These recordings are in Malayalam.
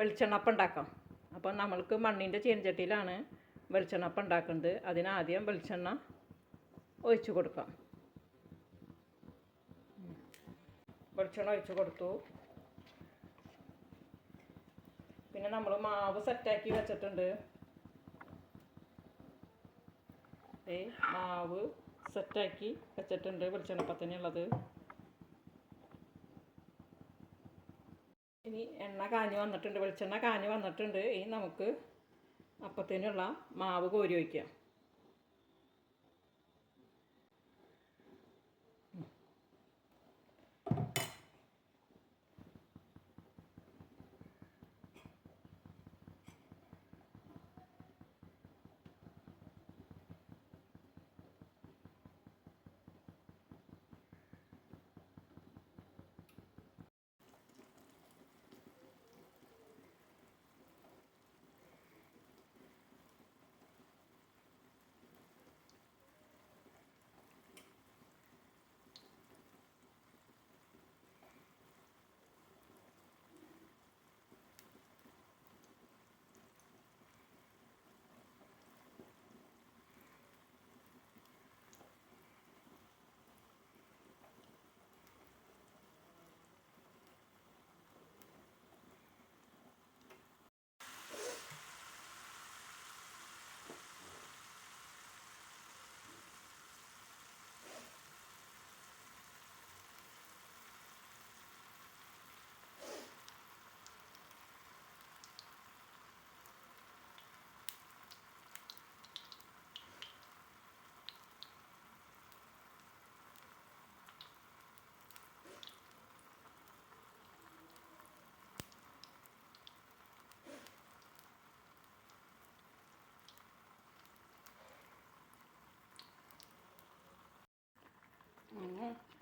വെളിച്ചെണ്ണപ്പം ഉണ്ടാക്കാം അപ്പം നമ്മൾക്ക് മണ്ണിന്റെ ചീനച്ചട്ടിയിലാണ് വെളിച്ചെണ്ണപ്പം ഉണ്ടാക്കുന്നത്. അതിനാദ്യം വെളിച്ചെണ്ണ ഒഴിച്ച് കൊടുക്കാം. വെളിച്ചെണ്ണ ഒഴിച്ചു കൊടുത്തു. പിന്നെ നമ്മൾ മാവ് സെറ്റാക്കി വെച്ചിട്ടുണ്ട്. മാവ് സെറ്റാക്കി വെച്ചിട്ടുണ്ട് വെളിച്ചെണ്ണപ്പത്തിനുള്ളത്. ഇനി എണ്ണ കാഞ്ഞ് വന്നിട്ടുണ്ട് വെളിച്ചെണ്ണ കാഞ്ഞ് വന്നിട്ടുണ്ട്. ഇനി നമുക്ക് അപ്പത്തിനുള്ള മാവ് കോരി വയ്ക്കാം.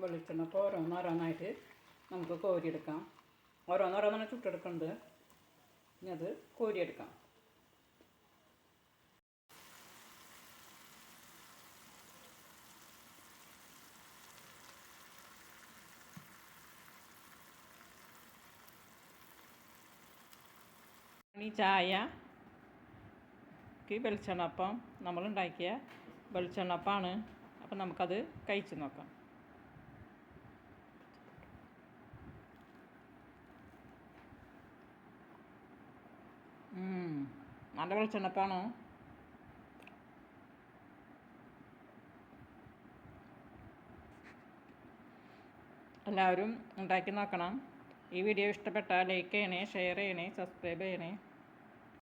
വെളിച്ചെണ്ണ അപ്പോൾ ഓരോന്നോരോന്നായിട്ട് നമുക്ക് കോരിയെടുക്കാം. ഓരോന്നോരോന്നാണ് ചുട്ടെടുക്കുന്നത്. ഇനി അത് കോരിയെടുക്കാം. ഈ ചായ വെളിച്ചെണ്ണപ്പം നമ്മളുണ്ടാക്കിയ വെളിച്ചെണ്ണപ്പാണ് അപ്പം നമുക്കത് കഴിച്ചു നോക്കാം. നല്ല വെളിച്ചെണ്ണപ്പാണോ എല്ലാവരും ഉണ്ടാക്കി നോക്കണം. ഈ വീഡിയോ ഇഷ്ടപ്പെട്ടാൽ ലൈക്ക് ചെയ്യണേ ഷെയർ ചെയ്യണേ സബ്സ്ക്രൈബ് ചെയ്യണേ.